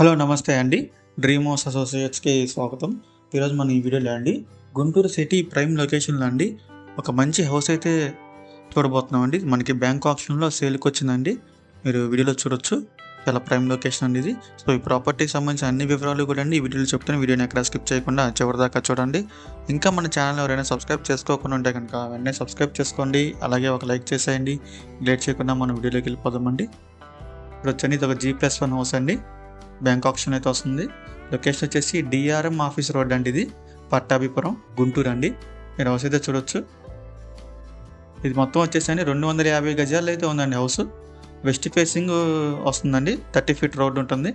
Hello నమస్తే అండి. Dream house అసోసియేట్స్కి స్వాగతం. ఈరోజు మనం ఈ వీడియోలో అండి గుంటూరు సిటీ ప్రైమ్ లొకేషన్లో అండి ఒక మంచి హౌస్ అయితే చూడబోతున్నాం అండి మనకి బ్యాంక్ ఆప్షన్లో సేల్కి వచ్చిందండి. మీరు వీడియోలో చూడొచ్చు. చాలా ప్రైమ్ లొకేషన్ అండి ఇది. సో ఈ ప్రాపర్టీకి సంబంధించిన అన్ని వివరాలు కూడా అండి ఈ వీడియోలో చెప్తాను. వీడియోని ఎక్కడ స్కిప్ చేయకుండా చివరిదాకా చూడండి. ఇంకా మన ఛానల్ ఎవరైనా సబ్స్క్రైబ్ చేసుకోకుండా ఉంటే కనుక వెంటనే సబ్స్క్రైబ్ చేసుకోండి. అలాగే ఒక లైక్ చేసేయండి. లేట్ చేయకుండా మనం వీడియోలోకి వెళ్ళిపోదామండి. ఇప్పుడు వచ్చండి ఇది ఒక జీ ప్లస్ వన్ హౌస్ అండి. బ్యాంక్ ఆప్షన్ అయితే వస్తుంది. లొకేషన్ వచ్చేసి డిఆర్ఎం ఆఫీస్ రోడ్ అండి ఇది. పట్టాభిపురం గుంటూరు అండి. మీరు హౌస్ అయితే చూడొచ్చు. ఇది మొత్తం వచ్చేసి రెండు వందల యాభై గజాలు అయితే ఉందండి హౌస్. వెస్ట్ ఫేసింగ్ వస్తుందండి. థర్టీ ఫీట్ రోడ్ ఉంటుంది.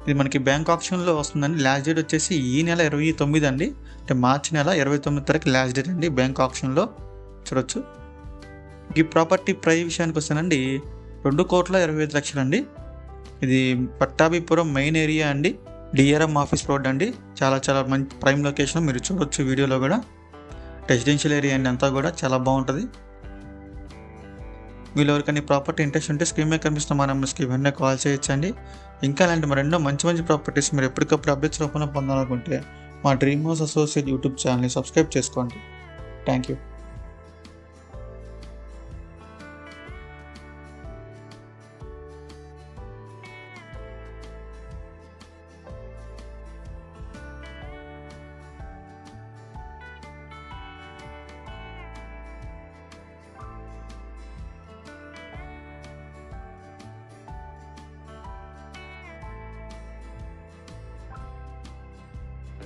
ఇది మనకి బ్యాంక్ ఆప్షన్లో వస్తుందండి. లాస్ట్ డేట్ వచ్చేసి ఈ నెల ఇరవై తొమ్మిది అండి. అంటే మార్చి నెల ఇరవై తొమ్మిది తారీఖు లాస్ట్ డేట్ అండి బ్యాంక్ ఆప్షన్లో. చూడొచ్చు. ఈ ప్రాపర్టీ ప్రైస్ విషయానికి వస్తానండి. రెండు కోట్ల ఇరవై ఐదు లక్షలు అండి ఇది పట్టాభిపురం మెయిన్ ఏరియా అండి. డిఆర్ఎం ఆఫీస్ రోడ్ అండి. చాలా చాలా మంచి ప్రైమ్ లొకేషన్. మీరు చూడొచ్చు వీడియోలో కూడా. రెసిడెన్షియల్ ఏరియా అండి అంతా కూడా. చాలా బాగుంటుంది. వీళ్ళు ఎవరికైనా ప్రాపర్టీ ఇంట్రెస్ట్ ఉంటే స్క్రీన్ మీద కనిపిస్తున్న మా నెంబర్స్కి వెంటనే కాల్ చేయొచ్చండి. ఇంకా అలాంటి మరెన్నో మంచి మంచి ప్రాపర్టీస్ మీరు ఎప్పటికప్పుడు అప్డేట్స్ రూపంలో పొందాలనుకుంటే మా డ్రీమ్ హౌస్ అసోసియేట్ యూట్యూబ్ ఛానల్ని సబ్స్క్రైబ్ చేసుకోండి. Thank you